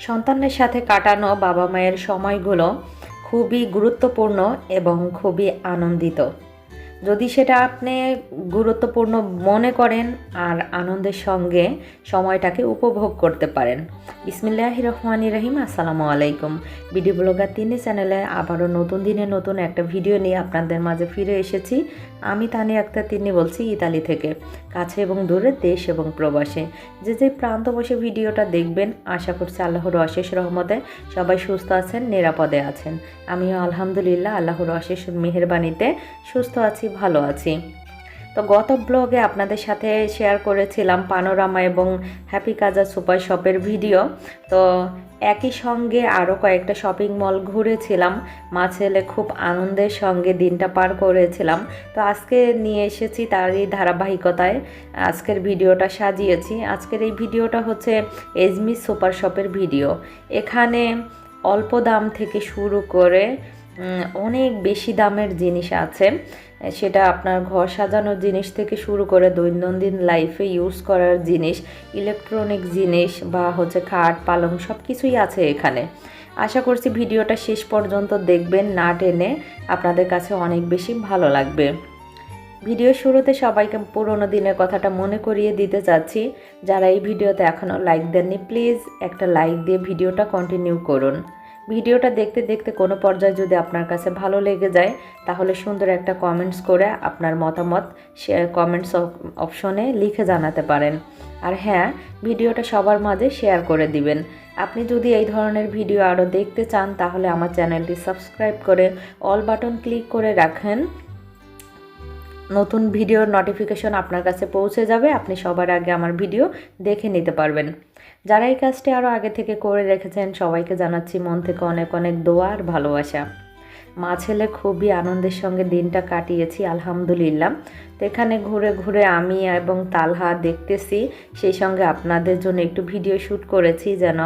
সন্তানের সাথে কাটানো বাবা মায়ের সময়গুলো খুবই গুরুত্বপূর্ণ এবং খুবই আনন্দিত। যদি সেটা আপনি গুরুত্বপূর্ণ মনে করেন আর আনন্দের সঙ্গে সময়টাকে উপভোগ করতে পারেন। বিসমিল্লাহ রহমানি রহিম, আসসালামু আলাইকুম। ভিডিও ব্লগার তিনি চ্যানেলে আবারও নতুন দিনে নতুন একটা ভিডিও নিয়ে আপনাদের মাঝে ফিরে এসেছি। আমি তানি আক্তার তিনি বলছি ইতালি থেকে, কাছে এবং দূরে দেশ এবং প্রবাসে। যে যে প্রান্ত বসে ভিডিওটা দেখবেন, আশা করছি আল্লাহর অশেষ রহমতে সবাই সুস্থ আছেন, নিরাপদে আছেন। আমিও আলহামদুলিল্লাহ আল্লাহর অশেষ মেহরবানিতে সুস্থ আছি। ভালো আছি। তো গত ব্লগে আপনাদের সাথে শেয়ার করেছিলাম পানোরামা এবং হ্যাপি কাজা সুপার শপের ভিডিও তো একই সঙ্গে আরও কয়েকটা শপিং মল ঘুরেছিলাম। মা ছেলে খুব আনন্দের সঙ্গে দিনটা পার করেছিলাম। তো আজকে নিয়ে এসেছি তারই ধারাবাহিকতায়। আজকের ভিডিওটা সাজিয়েছি। আজকের এই ভিডিওটা হচ্ছে এজমি সুপার শপের ভিডিও এখানে অল্প দাম থেকে শুরু করে অনেক বেশি দামের জিনিস আছে। সেটা আপনার ঘর সাজানোর জিনিস থেকে শুরু করে দৈনন্দিন লাইফে ইউজ করার জিনিস ইলেকট্রনিক জিনিস বা হচ্ছে খাট, পালং সব কিছুই আছে এখানে। আশা করছি ভিডিওটা শেষ পর্যন্ত দেখবেন, না টেনে আপনাদের কাছে অনেক বেশি ভালো লাগবে। ভিডিও শুরুতে সবাইকে পুরোনো দিনের কথাটা মনে করিয়ে দিতে চাচ্ছি। যারা এই ভিডিওতে এখনও লাইক দেননি প্লিজ একটা লাইক দিয়ে ভিডিওটা কন্টিনিউ করুন। ভিডিওটা দেখতে দেখতে কোনো পর্যায়ে যদি আপনার কাছে ভালো লেগে যায়, তাহলে সুন্দর একটা কমেন্টস করে আপনার মতামত কমেন্টস অপশনে লিখে জানাতে পারেন। আর হ্যাঁ ভিডিওটা সবার মাঝে শেয়ার করে দিবেন। আপনি যদি এই ধরনের ভিডিও আরও দেখতে চান, তাহলে আমার চ্যানেলটি সাবস্ক্রাইব করে অল বাটন ক্লিক করে রাখেন। নতুন ভিডিওর নোটিফিকেশন আপনার কাছে পৌঁছে যাবে, আপনি সবার আগে আমার ভিডিও দেখে নিতে পারবেন। যারা এই কাজটি আরও আগে থেকে করে রেখেছেন, সবাইকে জানাচ্ছি মন থেকে অনেক অনেক দোয়া আর ভালোবাসা। মা ছেলে খুবই আনন্দের সঙ্গে দিনটা কাটিয়েছি, আলহামদুলিল্লাহ। তো এখানে ঘুরে ঘুরে আমি এবং তালহা দেখতেছি, সেই সঙ্গে আপনাদের জন্য একটু ভিডিও শ্যুট করেছি যেন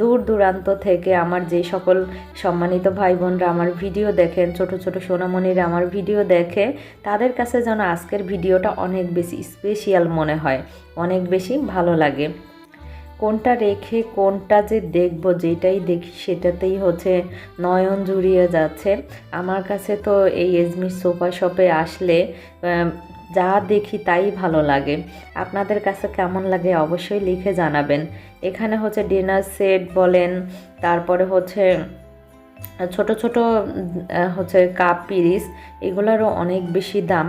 দূর দূরান্ত থেকে আমার যে সকল সম্মানিত ভাই বোনরা আমার ভিডিও দেখেন, ছোট ছোট সোনামণিরা আমার ভিডিও দেখে, তাদের কাছে যেন আজকের ভিডিওটা অনেক বেশি স্পেশিয়াল মনে হয়, অনেক বেশি ভালো লাগে। কোনটা রেখে কোনটা যে দেখব, যেটাই দেখি সেটাতেই হচ্ছে নয়ন জুড়িয়ে যাচ্ছে। আমার কাছে তো এই এজমির সোফা শপে আসলে যা দেখি তাই ভালো লাগে। আপনাদের কাছে কেমন লাগে অবশ্যই লিখে জানাবেন। এখানে হচ্ছে ডিনার সেট বলেন, তারপরে হচ্ছে ছোট ছোট হচ্ছে কাপ, পিরিস, এগুলোরও অনেক বেশি দাম।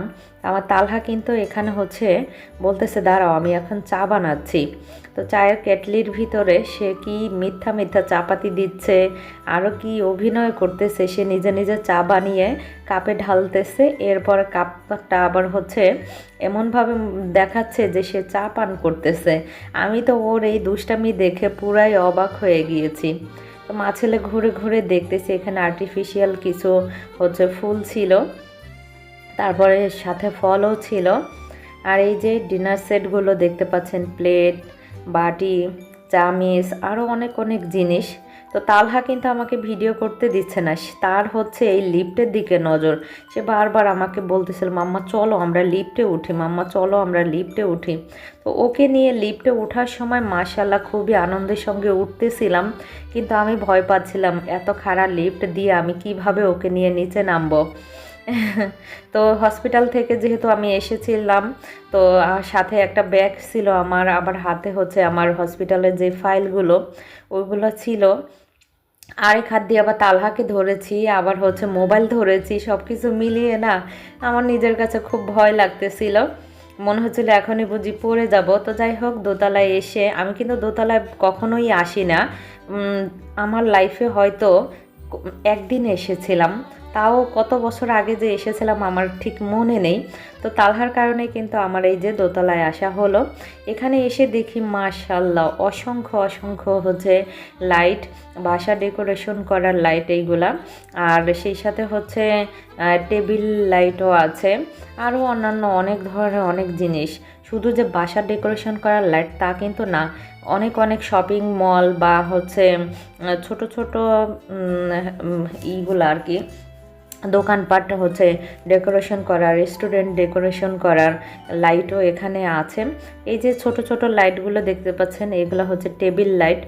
আমার তালহা কিন্তু এখানে হচ্ছে বলতেছে, দাঁড়াও, আমি এখন চা বানাচ্ছি। তো চায়ের কেটলির ভিতরে সে কি মিথ্যা মিথ্যা চাপাতি দিচ্ছে আরও কি অভিনয় করতেছে, সে নিজে নিজে চা বানিয়ে কাপে ঢালতেছে, এরপর কাপটা আবার হচ্ছে এমনভাবে দেখাচ্ছে যে সে চা পান করতেছে। আমি তো ওর এই দুষ্টামি দেখে পুরাই অবাক হয়ে গিয়েছি। তো মা ছেলে ঘুরে ঘুরে দেখতেছি, এখানে আর্টিফিশিয়াল কিছু হচ্ছে ফুল ছিল। তারপরে সাথে ফলও ছিল। আর এই যে ডিনার সেটগুলো দেখতে পাচ্ছেন প্লেট বাটি, চামিচ আরও অনেক অনেক জিনিস। তো তালহা কিন্তু আমাকে ভিডিও করতে দিচ্ছে না। তার হচ্ছে এই লিফটের দিকে নজর। সে বারবার আমাকে বলতেছিল, মাম্মা, চলো আমরা লিফটে উঠি, মাম্মা, চলো আমরা লিফটে উঠি। তো ওকে নিয়ে লিফটে ওঠার সময় মাশাল্লাহ খুবই আনন্দের সঙ্গে উঠতেছিলাম। কিন্তু আমি ভয় পাচ্ছিলাম, এত খারাপ লিফট দিয়ে আমি কীভাবে ওকে নিয়ে নিচে নামবো? তো হসপিটাল থেকে যেহেতু আমি এসেছিলাম, তো সাথে একটা ব্যাগ ছিল আমার আবার হাতে হচ্ছে আমার হসপিটালের যে ফাইলগুলো ওইগুলো ছিল। আরেক হাত দিয়ে আবার তালহাকে ধরেছি, আবার হচ্ছে মোবাইল ধরেছি সব কিছু মিলিয়ে না আমার নিজের কাছে খুব ভয় লাগতেছিল। মনে হচ্ছিল এখনই বুঝি পড়ে যাব। তো যাই হোক, দোতলায় এসে, আমি কিন্তু দোতলায় কখনোই আসি না। আমার লাইফে হয়তো একদিন এসেছিলাম। তাও কত বছর আগে যে এসেছিলাম আমার ঠিক মনে নেই। তো তালহার কারণে কিন্তু আমার এই যে দোতলায় আসা হলো। এখানে এসে দেখি মাশাল্লাহ অসংখ্য অসংখ্য হচ্ছে লাইট, বাসা ডেকোরেশন করার লাইট এইগুলা। আর সেই সাথে হচ্ছে টেবিল লাইটও আছে। আরও অন্যান্য অনেক ধরনের অনেক জিনিস। শুধু যে বাসা ডেকোরেশন করার লাইট তা কিন্তু না। অনেক অনেক শপিং মল বা হচ্ছে ছোট ছোট ইগুলো আর কি। দোকানপাট হচ্ছে ডেকোরেশন করা রেস্টুরেন্ট ডেকোরেশন করার লাইটও এখানে আছে। এই যে ছোট ছোট লাইটগুলো দেখতে পাচ্ছেন, এগুলো হচ্ছে টেবিল লাইট।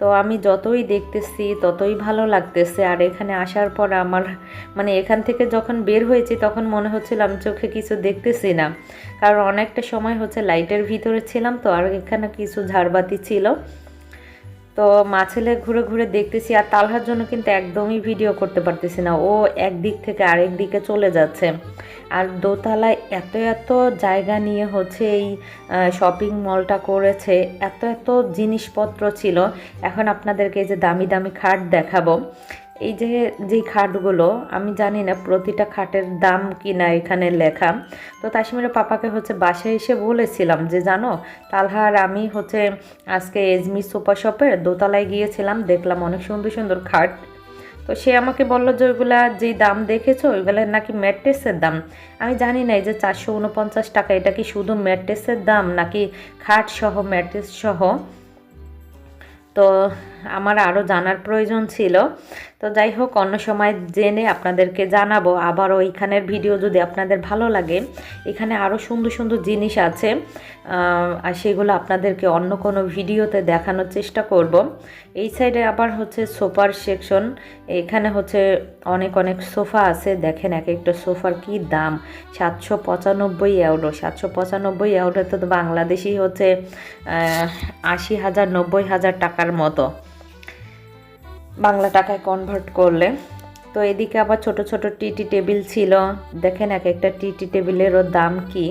তো আমি যতই দেখতেছি, ততই ভালো লাগতেছে। আর এখানে আসার পর আমার মানে এখান থেকে যখন বের হয়েছি, তখন মনে হচ্ছিল আমি চোখে কিছু দেখতেছি না। কারণ অনেকটা সময় হচ্ছে লাইটের ভিতরে ছিলাম, তো আর এখানে কিছু ঝাড়বাতি ছিল। তো মা ছেলে ঘুরে ঘুরে দেখতেছি আর তালহার জন্য কিন্তু একদমই ভিডিও করতে পারতেছি না। ও একদিক থেকে আরেক দিকে চলে যাচ্ছে। আর দোতলায় এত এত জায়গা নিয়ে হচ্ছে এই শপিং মলটা করেছে। এত এত জিনিসপত্র ছিল। এখন আপনাদেরকে এই যে দামি দামি খাট দেখাবো। এই যে, যেই খাটগুলো, আমি জানি না প্রতিটা খাটের দাম কি না এখানে লেখা। তো তাসমিরের পাপাকে হচ্ছে বাসায় এসে বলেছিলাম যে, জানো তালহার আমি হচ্ছে আজকে এজমি সোফা শপের দোতলায় গিয়েছিলাম, দেখলাম অনেক সুন্দর সুন্দর খাট। তো সে আমাকে বলল যে, ওইগুলা যেই দাম দেখেছ ওইগুলোর নাকি ম্যাট্রেসের দাম। আমি জানি না এই যে চারশো উনপঞ্চাশ টাকা, এটা কি শুধু ম্যাট্রেসের দাম নাকি খাট সহ ম্যাট্রেস সহ তো আমার আরও জানার প্রয়োজন ছিল। তো যাই হোক, অন্য সময় জেনে আপনাদেরকে জানাব। আবার ওইখানের ভিডিও যদি আপনাদের ভালো লাগে, এখানে আরও সুন্দর সুন্দর জিনিস আছে। আর সেগুলো আপনাদেরকে অন্য কোনো ভিডিওতে দেখানোর চেষ্টা করব। এই সাইডে আবার হচ্ছে সোফার সেকশন। এখানে হচ্ছে অনেক অনেক সোফা আছে। দেখেন এক একটা সোফার কি দাম? সাতশো পঁচানব্বই এউরো সাতশো পঁচানব্বই এউরো তো বাংলাদেশি হচ্ছে আশি হাজার, নব্বই হাজার টাকার মতো। বাংলা টাকায় কনভার্ট করলে। তো এদিকে আবার ছোট ছোট টিটি টেবিল ছিল। দেখেন এক একটা টিটি টেবিলেরও দাম কি।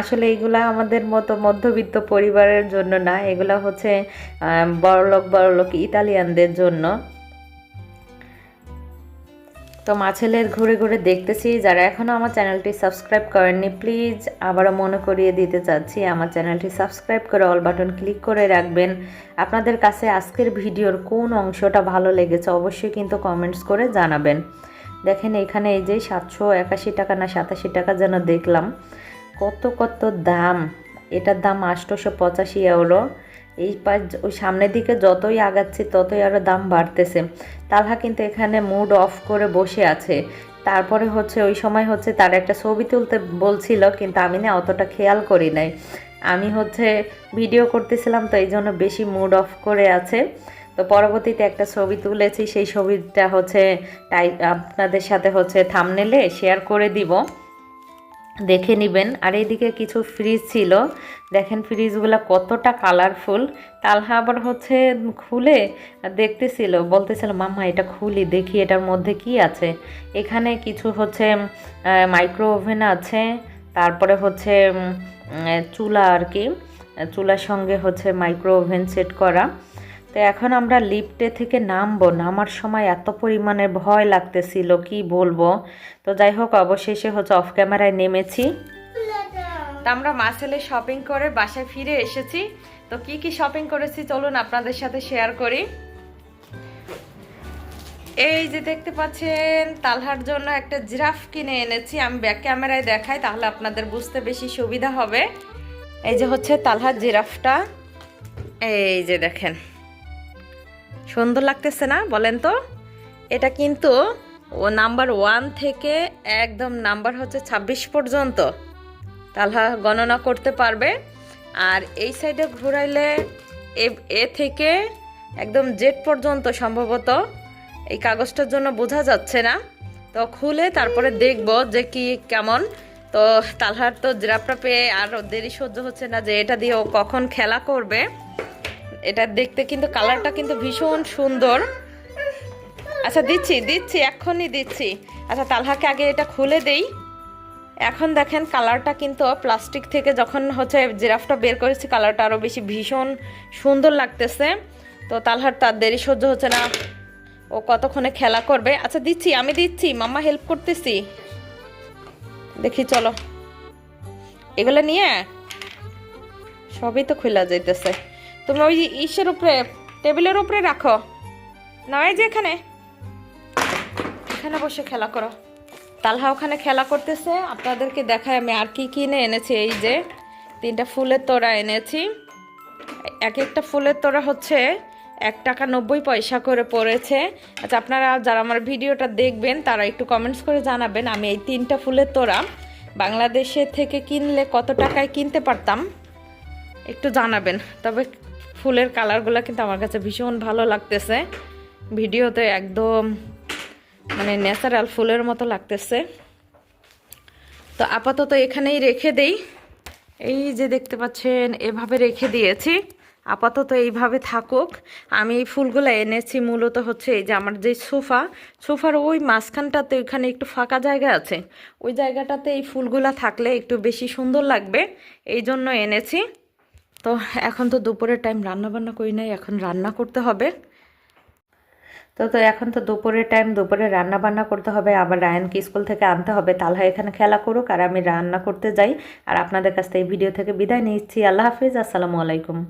আসলে এগুলা আমাদের মতো মধ্যবিত্ত পরিবারের জন্য না, এগুলা হচ্ছে বড়লোক বড়লোক ইতালিয়ানদের জন্য। তো মা ছেলের ঘুরে ঘুরে দেখতেছি। যারা এখনও আমার চ্যানেলটি সাবস্ক্রাইব করেননি, প্লিজ আবারও মনে করিয়ে দিতে চাচ্ছি, আমার চ্যানেলটি সাবস্ক্রাইব করে অল বাটন ক্লিক করে রাখবেন। আপনাদের কাছে আজকের ভিডিওর কোন অংশটা ভালো লেগেছে অবশ্যই কিন্তু কমেন্টস করে জানাবেন। দেখেন এখানে এই যে সাতশো একাশি টাকা না সাতাশি টাকা যেন দেখলাম। কত কত দাম। এটার দাম আটশোশো পঁচাশি এওরো এই পাশ ওই সামনের দিকে যতই আগাচ্ছি, ততই আরও দাম বাড়তেছে। তালহা কিন্তু এখানে মুড অফ করে বসে আছে। তারপরে হচ্ছে, ওই সময় হচ্ছে তার একটা ছবি তুলতে বলছিল, কিন্তু আমি না অতটা খেয়াল করি নাই। আমি হচ্ছে ভিডিও করতেছিলাম, তো এই জন্য বেশি মুড অফ করে আছে। তো পরবর্তীতে একটা ছবি তুলেছি, সেই ছবিটা হচ্ছে তাই আপনাদের সাথে হচ্ছে থামনেলে শেয়ার করে দিব। দেখে নেবেন। আর এইদিকে কিছু ফ্রিজ ছিল। দেখেন ফ্রিজগুলো কতটা কালারফুল তালহা আবার হচ্ছে খুলে দেখতেছিল, বলতেছিল, মাম্মা, এটা খুলি, দেখি এটার মধ্যে কি আছে। এখানে কিছু হচ্ছে মাইক্রো ওভেন আছে। তারপরে হচ্ছে চুলা আর কি। চুলার সঙ্গে হচ্ছে মাইক্রো ওভেন সেট করা। তো এখন আমরা লিফটে থেকে নামবো। নামার সময় এত পরিমাণে ভয় লাগতেছিল, কি বলব? তো যাই হোক, অবশেষে হচ্ছে অফ ক্যামেরায় নেমেছি। তা আমরা মাসেলে শপিং করে বাসায় ফিরে এসেছি। তো কি কি শপিং করেছি চলুন আপনাদের সাথে শেয়ার করি। এই যে দেখতে পাচ্ছেন, তালহার জন্য একটা জিরাফ কিনে এনেছি। আমি ব্যাক ক্যামেরায় দেখাই, তাহলে আপনাদের বুঝতে বেশি সুবিধা হবে। এই যে হচ্ছে তালহার জিরাফটা। এই যে দেখেন। সুন্দর লাগতেছে না, বলেন তো? এটা কিন্তু ও নাম্বার ওয়ান থেকে একদম নাম্বার হচ্ছে ছাব্বিশ পর্যন্ত। তালহা গণনা করতে পারবে। আর এই সাইডে ঘুরাইলে এ থেকে একদম জেড পর্যন্ত সম্ভবত। এই কাগজটার জন্য বোঝা যাচ্ছে না। তো খুলে তারপরে দেখব যে কি কেমন। তো তালহার তো জিরাপটা পেয়ে আর দেরি সহ্য হচ্ছে না যে এটা দিয়ে ও কখন খেলা করবে। এটা দেখতে কিন্তু কালারটা কিন্তু ভীষণ সুন্দর। আচ্ছা দিচ্ছি দিচ্ছি এখনই দিচ্ছি। আচ্ছা তালহাকে আগে এটা খুলে দেই। এখন দেখেন কালারটা কিন্তু প্লাস্টিক থেকে যখন হচ্ছে জিরাফটা বের করেছি, কালারটা আরও বেশি ভীষণ সুন্দর লাগতেছে। তো তালহার তার দেরি সহ্য হচ্ছে না। ও কতক্ষণে খেলা করবে? আচ্ছা দিচ্ছি, আমি দিচ্ছি, মাম্মা হেল্প করতেছি। দেখি, চলো। এগুলো নিয়ে? সবই তো খোলা যাইতেছে। তুমি ওই ইসের উপরে, টেবিলের উপরে রাখো। নয় যে এখানে। এখানে বসে খেলা করো। তালহা ওখানে খেলা করতেছে। আপনাদেরকে দেখায় আমি আর কি কিনে এনেছি। এই যে তিনটা ফুলের তোড়া এনেছি। এক একটা ফুলের তোড়া হচ্ছে এক টাকা নব্বই পয়সা করে পড়েছে। আচ্ছা আপনারা যারা আমার ভিডিওটা দেখবেন, তারা একটু কমেন্টস করে জানাবেন, আমি এই তিনটা ফুলের তোড়া বাংলাদেশে থেকে কিনলে কত টাকায় কিনতে পারতাম? একটু জানাবেন। তবে ফুলের কালারগুলো কিন্তু আমার কাছে ভীষণ ভালো লাগতেছে। ভিডিওতে একদম মানে ন্যাচারাল ফুলের মতো লাগতেছে। তো আপাতত এখানেই রেখে দেই। এই যে দেখতে পাচ্ছেন, এভাবে রেখে দিয়েছি। আপাতত এইভাবে থাকুক। আমি এই ফুলগুলো এনেছি মূলত হচ্ছে এই যে আমার যে সোফা, সোফার ওই মাঝখানটাতে ওইখানে একটু ফাঁকা জায়গা আছে। ওই জায়গাটাতে এই ফুলগুলো থাকলে একটু বেশি সুন্দর লাগবে। এই জন্য এনেছি। তো এখন তো দুপুরের টাইম রান্না বান্না করি নাই, এখন রান্না করতে হবে। তো তো এখন তো দুপুরের টাইম দুপুরে রান্না বান্না করতে হবে, আবার রায়নকে স্কুল থেকে আনতে হবে। তাহলে এখানে খেলা করুক আর আমি রান্না করতে যাই। আর আপনাদের কাছ থেকে এই ভিডিও থেকে বিদায় নিচ্ছি। আল্লাহ হাফিজ, আসসালামু আলাইকুম।